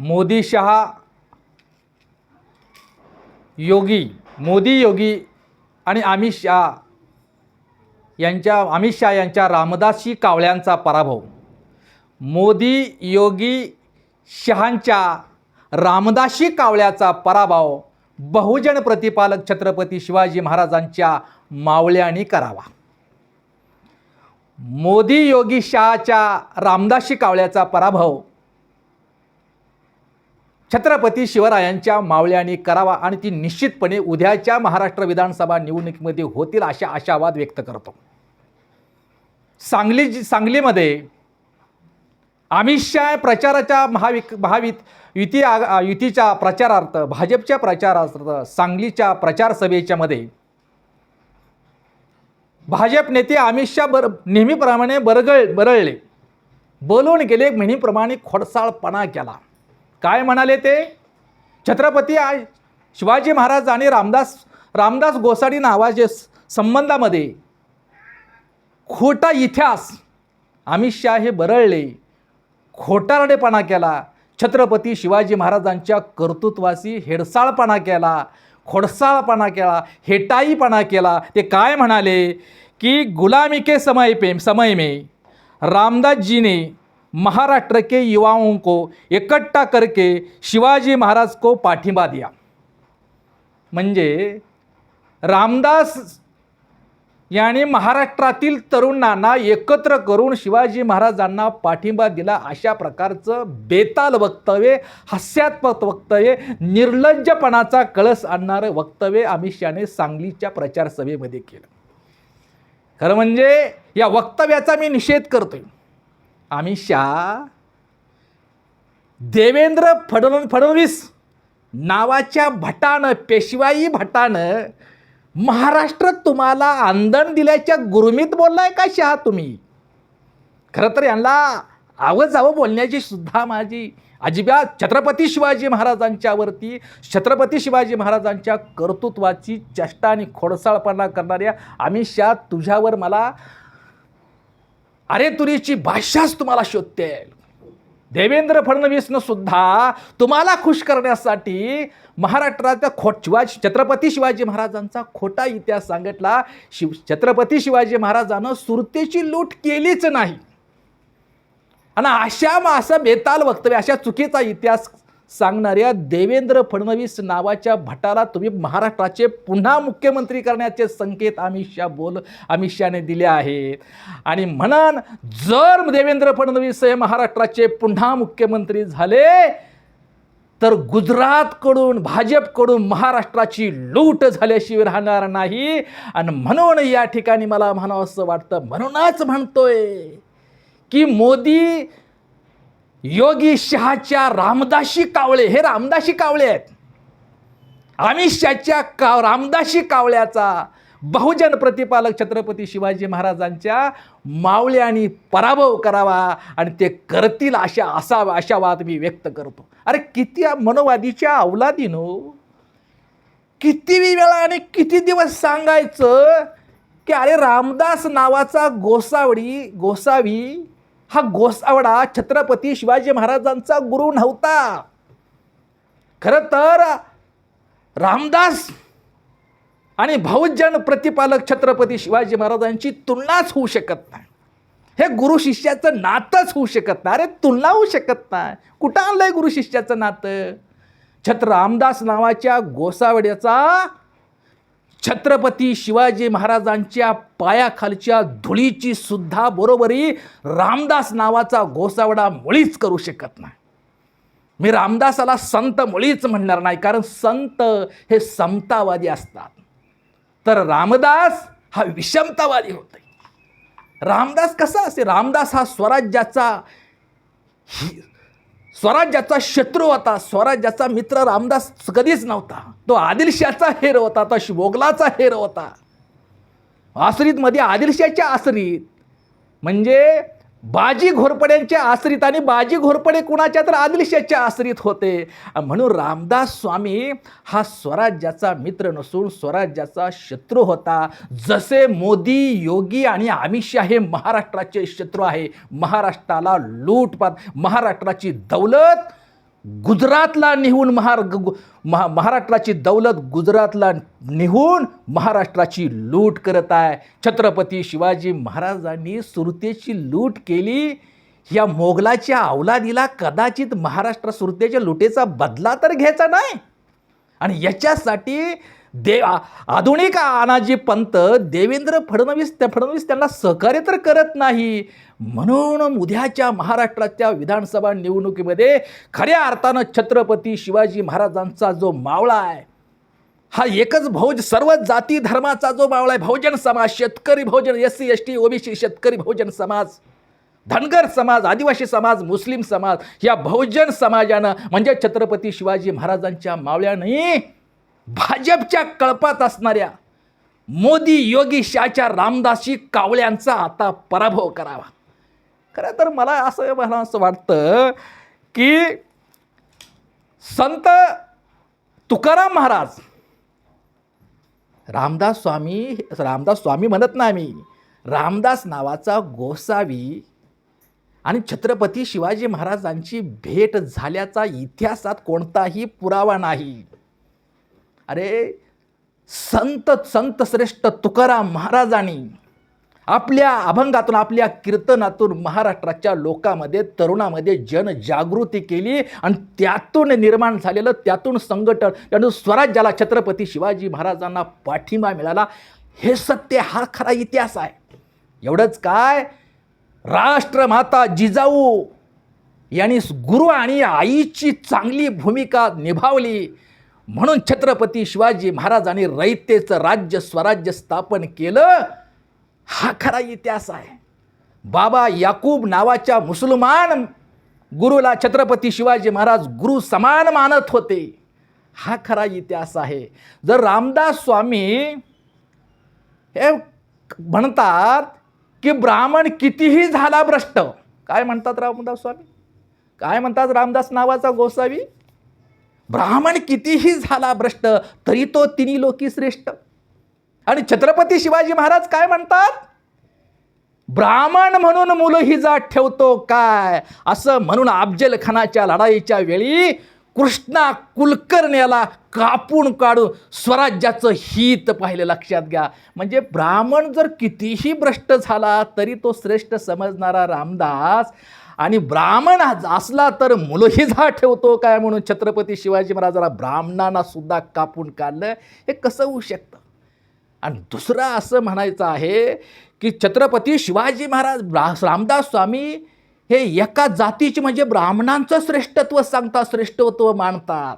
मोदी शहा योगी मोदी योगी आणि अमित शहा यांच्या अमित शहा यांच्या रामदासी कावळ्यांचा पराभव. मोदी योगी शहांच्या रामदासी कावळ्याचा पराभव बहुजन प्रतिपालक छत्रपती शिवाजी महाराजांच्या मावळ्यांनी करावा. मोदी योगी शहाच्या रामदासी कावळ्याचा पराभव छत्रपती शिवरायांच्या मावळ्यांनी करावा आणि ती निश्चितपणे उद्याच्या महाराष्ट्र विधानसभा निवडणुकीमध्ये होतील अशा आशावाद व्यक्त करतो. सांगली सांगलीमध्ये अमित शहा प्रचाराच्या महाविक महावित युती आ- युतीच्या प्रचारार्थ भाजपच्या प्रचारार्थ सांगलीच्या प्रचार सभेच्यामध्ये भाजप नेते अमित शहा बर नेहमीप्रमाणे बरगळ बरळले. बोलून गेले म्हणीप्रमाणे खोडसाळपणा केला. काय म्हणाले ते? छत्रपती आ शिवाजी महाराज आणि रामदास रामदास गोसाडी नावाचे संबंधामध्ये खोटा इतिहास अमित शहा हे बरळले खोटारडेपणा केला छत्रपती शिवाजी महाराजांच्या कर्तृत्वाशी हेडसाळपणा केला खोडसाळपणा केला हेटाईपणा केला. ते काय म्हणाले? की गुलामी के समय पे समय में रामदासजीने महाराष्ट्र के युवाओं को इकट्ठा करके शिवाजी महाराज को पाठिंबा दिया. म्हणजे रामदास याने महाराष्ट्रातील तरुणांना एकत्र करून शिवाजी महाराजांना पाठिंबा दिला. अशा प्रकारचं बेताल वक्तव्य हास्यात्मक वक्तव्य निर्लज्जपणाचा कळस आणणारं वक्तव्य अमित शहाने सांगलीच्या प्रचार सभेमध्ये केलं. खरं म्हणजे या वक्तव्याचा मी निषेध करतोय. आम्ही शा देवेंद्र फडण फडणवीस नावाच्या भटानं पेशवाई भटानं महाराष्ट्रात तुम्हाला आंदण दिल्याच्या गुरुमीत बोललाय का शहा तुम्ही? खरं तर यांना आवं जावं बोलण्याची सुद्धा माझी अजिबात छत्रपती शिवाजी महाराजांच्यावरती छत्रपती शिवाजी महाराजांच्या कर्तृत्वाची चेष्टा आणि खोडसाळपणा करणाऱ्या आम्ही शहा तुझ्यावर मला अरे तुरीची भाषाच तुम्हाला शोधते. देवेंद्र फडणवीसनं सुद्धा तुम्हाला खुश करण्यासाठी महाराष्ट्राचा खोट शिवाजी छत्रपती शिवाजी महाराजांचा खोटा इतिहास सांगितला. शिव छत्रपती शिवाजी महाराजानं सुरतेची लूट केलीच नाही. आणि अशा मग असं बेताल वक्तव्य अशा चुकीचा इतिहास सांगणाऱ्या देवेंद्र फडणवीस नावाच्या भटाला तुम्ही महाराष्ट्राचे पुन्हा मुख्यमंत्री करण्याचे संकेत अमित शहा बोल अमित शहाने दिले आहेत आणि म्हणन जर देवेंद्र फडणवीस हे महाराष्ट्राचे पुन्हा मुख्यमंत्री झाले तर गुजरातकडून भाजपकडून महाराष्ट्राची लूट झाल्याशिवाय राहणार नाही. आणि म्हणून या ठिकाणी मला म्हणावं असं वाटतं. म्हणूनच म्हणतोय की मोदी योगी शहाच्या रामदासी कावळे हे रामदासी कावळे आहेत. अमित शहाच्या का रामदासी कावळ्याचा बहुजन प्रतिपालक छत्रपती शिवाजी महाराजांच्या मावळ्यांनी पराभव करावा आणि ते करतील अशा असा आशावाद मी व्यक्त करतो. अरे किती मनोवादीच्या अवलादीनो किती वेळा आणि किती दिवस सांगायचं की अरे रामदास नावाचा गोसावडी गोसावी हा गोसावडा छत्रपती शिवाजी महाराजांचा गुरु नव्हता. खरं तर रामदास आणि भाऊजन प्रतिपालक छत्रपती शिवाजी महाराजांची तुलनाच होऊ शकत नाही. हे गुरु शिष्याचं नातंच होऊ शकत नाही. अरे तुलना होऊ शकत नाही. कुठं आणलंय गुरु शिष्याचं नातं? छत्र रामदास नावाच्या गोसावड्याचा छत्रपती शिवाजी महाराजांच्या पायाखालच्या धुळीची सुद्धा बरोबरी रामदास नावाचा गोसावडा मुळीच करू शकत नाही. मी रामदासाला संत मुळीच म्हणणार नाही कारण संत हे समतावादी असतात. तर रामदास हा विषमतावादी होते. रामदास कसा असे? रामदास हा स्वराज्याचा स्वराज्याचा शत्रू होता. स्वराज्याचा मित्र रामदास कधीच नव्हता. तो आदिलशाचा हेर होता तो शिवोगलाचा हेर होता. आसरीतमध्ये आदिलशाच्या आसरीत म्हणजे बाजी घोरपड्यांच्या आश्रित आणि बाजी घोरपडे कुणाच्या तर आदिलशाच्या आसरीत होते. म्हणून रामदास स्वामी हा स्वराज्याचा मित्र नसून स्वराज्याचा शत्रू होता. जसे मोदी योगी आणि अमित शहा हे महाराष्ट्राचे शत्रू आहे. महाराष्ट्राला लूटपात महाराष्ट्राची दौलत गुजरातला निहून महार गु- महा महाराष्ट्राची दौलत गुजरातला निहून महाराष्ट्राची लूट करत आहे. छत्रपती शिवाजी महाराजांनी सुरतेची लूट केली. या मोगलाच्या अवलादीला कदाचित महाराष्ट्र सुरतेच्या लुटेचा बदला तर घ्यायचा नाही. आणि याच्यासाठी दे आधुनिक आनाजी पंत देवेंद्र फडणवीस त्या फडणवीस त्यांना सहकार्य तर करत नाही. म्हणून उद्याच्या महाराष्ट्राच्या विधानसभा निवडणुकीमध्ये खऱ्या अर्थानं छत्रपती शिवाजी महाराजांचा जो मावळा आहे हा एकच भोज सर्व जाती धर्माचा जो मावळा आहे बहुजन समाज शेतकरी बहुजन S C S T OBC शेतकरी बहुजन समाज धनगर समाज आदिवासी समाज मुस्लिम समाज या बहुजन समाजानं म्हणजे छत्रपती शिवाजी महाराजांच्या मावळ्याने भाजपच्या कळपात असणाऱ्या मोदी योगी शाहच्या रामदासी कावळ्यांचा आता पराभव करावा. खरं तर मला असं मला असं वाटतं की संत तुकाराम महाराज रामदास स्वामी रामदास स्वामी म्हणत नाही मी रामदास नावाचा गोसावी आणि छत्रपती शिवाजी महाराजांची भेट झाल्याचा इतिहासात कोणताही पुरावा नाही. अरे संत संत श्रेष्ठ तुकाराम महाराजांनी आपल्या अभंगातून आपल्या कीर्तनातून महाराष्ट्राच्या लोकामध्ये तरुणामध्ये जनजागृती केली आणि त्यातून निर्माण झालेलं त्यातून संघटन त्यातून स्वराज्याला छत्रपती शिवाजी महाराजांना पाठिंबा मिळाला. हे सत्य हा खरा इतिहास आहे. एवढंच काय? राष्ट्रमाता जिजाऊ यांनी गुरु आणि आईची चांगली भूमिका निभावली. म्हणून छत्रपती शिवाजी महाराजांनी रयतेचं राज्य स्वराज्य स्थापन केलं. हा खरा इतिहास आहे. बाबा याकूब नावाच्या मुसलमान गुरुला छत्रपती शिवाजी महाराज गुरु समान मानत होते. हा खरा इतिहास आहे. जर रामदास स्वामी हे म्हणतात की ब्राह्मण कितीही झाला भ्रष्ट काय म्हणतात रामदास स्वामी? काय म्हणतात रामदास नावाचा गोसावी? ब्राह्मण कितीही झाला भ्रष्ट तरी तो तिन्ही लोकी श्रेष्ठ. आणि छत्रपती शिवाजी महाराज काय म्हणतात? ब्राह्मण म्हणून मुलं ही जात ठेवतो काय? असं म्हणून अफजल खानाच्या लढाईच्या वेळी कृष्णा कुलकर्ण्याला कापून काढून स्वराज्याचं हित पाहिलं लक्षात घ्या. म्हणजे ब्राह्मण जर कितीही भ्रष्ट झाला तरी तो श्रेष्ठ समजणारा रामदास आणि ब्राह्मण असला तर मुलहीजा ठेवतो काय म्हणून? छत्रपती शिवाजी महाराजाला ब्राह्मणांना सुद्धा कापून काढलं. हे कसं होऊ शकतं? आणि दुसरं असं म्हणायचं आहे की छत्रपती शिवाजी महाराज ब्रा रामदास स्वामी हे एका जातीचे म्हणजे ब्राह्मणांचं श्रेष्ठत्व सांगतात श्रेष्ठत्व मानतात.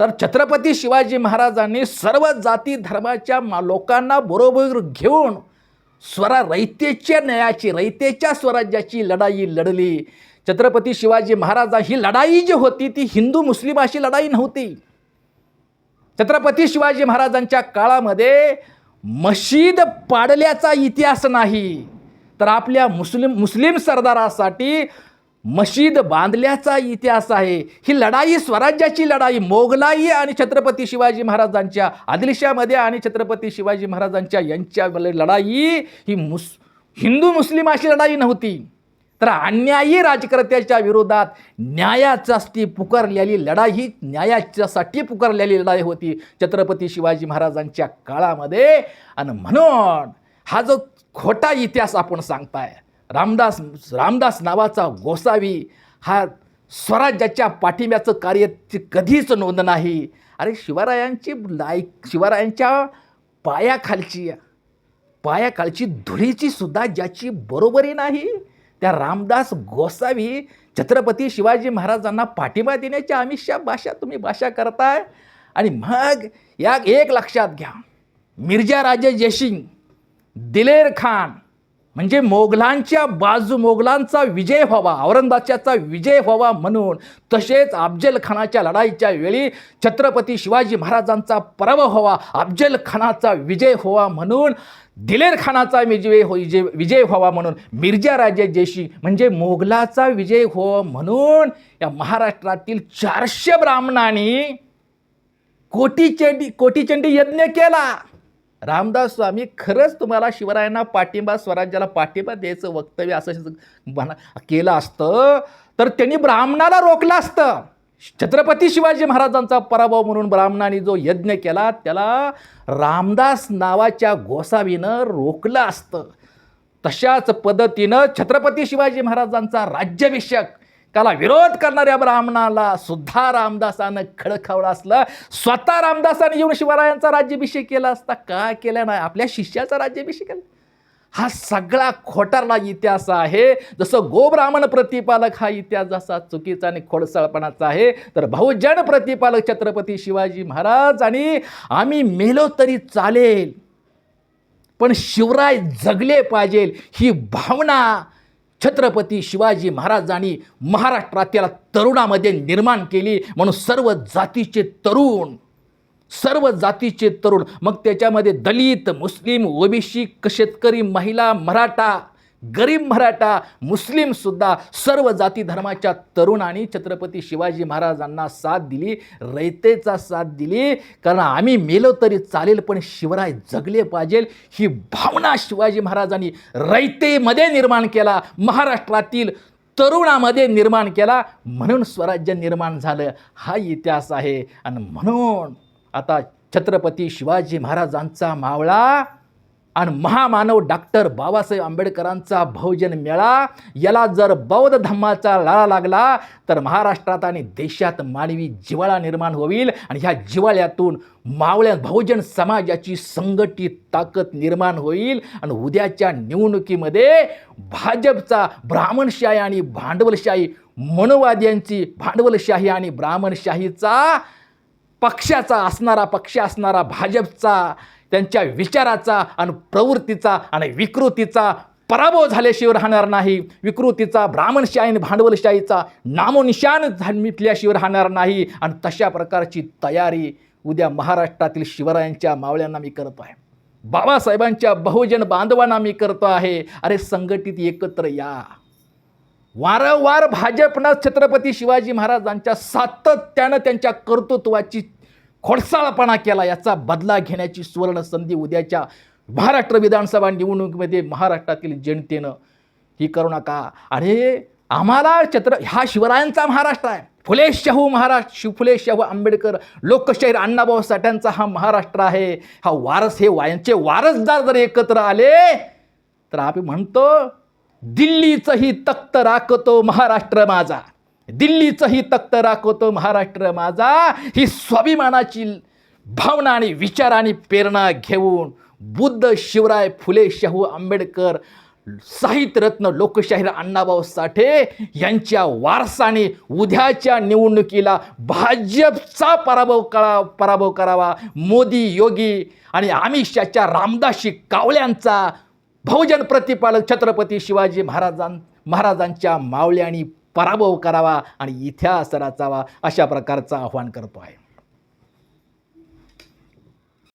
तर छत्रपती शिवाजी महाराजांनी सर्व जाती धर्माच्या मा- लोकांना बरोबर घेऊन स्वरा रयतेच्या न्यायाची रयतेच्या स्वराज्याची लढाई लढली. छत्रपती शिवाजी महाराजा ही लढाई जी होती ती हिंदू मुस्लिम अशी लढाई नव्हती. छत्रपती शिवाजी महाराजांच्या काळामध्ये मशीद पाडल्याचा इतिहास नाही. तर आपल्या मुस्लिम मुस्लिम सरदारासाठी मशीद बांधल्याचा इतिहास आहे. ही लढाई स्वराज्याची लढाई मोगलाई आणि छत्रपती शिवाजी महाराजांच्या आदिलशामध्ये आणि छत्रपती शिवाजी महाराजांच्या यांच्या लढाई ही मुस हिंदू मुस्लिम अशी लढाई नव्हती. तर अन्यायी राजकर्त्याच्या विरोधात न्यायासाठी पुकारलेली लढाई ही न्यायाच्यासाठी पुकारलेली लढाई होती छत्रपती शिवाजी महाराजांच्या काळामध्ये. आणि म्हणून हा जो खोटा इतिहास आपण सांगताय रामदास रामदास नावाचा गोसावी हा स्वराज्याच्या पाठिंब्याचं कार्य ती कधीच नोंद नाही. अरे शिवरायांची लायक शिवरायांच्या पायाखालची पायाखालची धुळीची सुद्धा ज्याची बरोबरी नाही त्या रामदास गोसावी छत्रपती शिवाजी महाराजांना पाठिंबा देण्याची आमिषा भाषा तुम्ही भाषा करताय. आणि मग या एक लक्षात घ्या. मिर्जा राजे जयसिंग दिलेर खान म्हणजे मोगलांच्या बाजू मोगलांचा विजय व्हावा औरंगाबादचा विजय व्हावा म्हणून तसेच अफजल खानाच्या लढाईच्या वेळी छत्रपती शिवाजी महाराजांचा पराभव व्हावा अफजल खानाचा विजय व्हावा म्हणून दिलेर खानाचा विजय हो विजय विजय व्हावा म्हणून मिर्जा राजे जेशी म्हणजे मोगलाचा विजय व्हावा म्हणून या महाराष्ट्रातील चारशे ब्राह्मणांनी कोटीचंडी कोटीचंडी यज्ञ केला. रामदास स्वामी खरंच तुम्हाला शिवरायांना पाठिंबा स्वराज्याला पाठिंबा द्यायचं वक्तव्य असं म्हणा केलं असतं तर त्यांनी ब्राह्मणाला रोखलं असतं. छत्रपती शिवाजी महाराजांचा पराभव म्हणून ब्राह्मणांनी जो यज्ञ केला त्याला रामदास नावाच्या गोसावीनं रोखलं असतं. तशाच पद्धतीनं छत्रपती शिवाजी महाराजांचा राज्याभिषेक त्याला विरोध करणाऱ्या ब्राह्मणाला सुद्धा रामदासानं खडखावलं असलं. स्वतः रामदासाने येऊन शिवरायांचा राज्याभिषेक केला असता. का केला नाही? आपल्या शिष्याचा राज्याभिषेक केला. हा सगळा खोटारला इतिहास आहे. जसं गोब्राह्मण प्रतिपालक हा इतिहास जसा चुकीचा आणि खोडसाळपणाचा आहे तर बहुजन प्रतिपालक छत्रपती शिवाजी महाराज आणि आम्ही मेलो तरी चालेल. पण शिवराय जगले पाहिजे ही भावना छत्रपती शिवाजी महाराजांनी महाराष्ट्रातील तरुणामध्ये निर्माण केली. म्हणून सर्व जातीचे तरुण सर्व जातीचे तरुण मग त्याच्यामध्ये दलित मुस्लिम ओबीसी शेतकरी महिला मराठा गरीब मराठा मुस्लिमसुद्धा सर्व जाती धर्माच्या तरुणांनी छत्रपती शिवाजी महाराजांना साथ दिली रयतेचा साथ दिली. कारण आम्ही मेलो तरी चालेल पण शिवराय जगले पाहिजे. ही भावना शिवाजी महाराजांनी रयतेमध्ये निर्माण केला महाराष्ट्रातील तरुणामध्ये निर्माण केला. म्हणून स्वराज्य निर्माण झालं. हा इतिहास आहे. आणि म्हणून आता छत्रपती शिवाजी महाराजांचा मावळा आणि महामानव डॉक्टर बाबासाहेब आंबेडकरांचा बहुजन मेळा. याला जर बौद्ध धम्माचा लाळा लागला तर महाराष्ट्रात आणि देशात मानवी जिवाळा निर्माण होईल. आणि ह्या जिवाळ्यातून मावळ्या बहुजन समाजाची संघटित ताकद निर्माण होईल. आणि उद्याच्या निवडणुकीमध्ये भाजपचा ब्राह्मणशाही आणि भांडवलशाही मनोवाद्यांची भांडवलशाही आणि ब्राह्मणशाहीचा पक्षाचा असणारा पक्ष असणारा भाजपचा त्यांच्या विचाराचा आणि प्रवृत्तीचा आणि विकृतीचा पराभव झाल्याशिवाय राहणार नाही. विकृतीचा ब्राह्मणशाही आणि भांडवलशाहीचा नामोनिशान झा- मिटल्याशिवाय राहणार नाही. आणि तशा प्रकारची तयारी उद्या महाराष्ट्रातील शिवरायांच्या मावळ्यांना मी करतो आहे. बाबासाहेबांच्या बहुजन बांधवांना मी करतो आहे. अरे संघटित एकत्र या. वारंवार भाजपनं छत्रपती शिवाजी महाराजांच्या सातत्यानं त्यांच्या कर्तृत्वाची खोडसाळपणा केला याचा बदला घेण्याची सुवर्ण संधी उद्याच्या महाराष्ट्र विधानसभा निवडणुकीमध्ये महाराष्ट्रातील जनतेनं. ही करू नका अरे आम्हाला छत्र हा शिवरायांचा महाराष्ट्र आहे. फुले शाहू महाराष्ट्र शिवफुले शाहू आंबेडकर लोकशाहीर अण्णाभाऊ साठ्यांचा हा महाराष्ट्र आहे. हा वारस हे वायांचे वारसदार जर एकत्र आले तर आपण म्हणतो दिल्लीचंही तख्त राखतो महाराष्ट्र माझा. दिल्लीचंही तख्त राखवतो महाराष्ट्र माझा. ही स्वाभिमानाची भावना आणि विचार आणि प्रेरणा घेऊन बुद्ध शिवराय फुले शाहू आंबेडकर साहित्यरत्न लोकशाहीर अण्णाभाऊ साठे यांच्या वारसाने उद्याच्या निवडणुकीला भाजपचा पराभव करा पराभव करावा. मोदी योगी आणि आमिषाच्या रामदासी कावळ्यांचा बहुजन प्रतिपालक छत्रपती शिवाजी महाराजां महाराजांच्या मावळ्यांनी पराभव करावा आणि इतिहास रचावा अशा प्रकारचं आव्हान करतो आहे.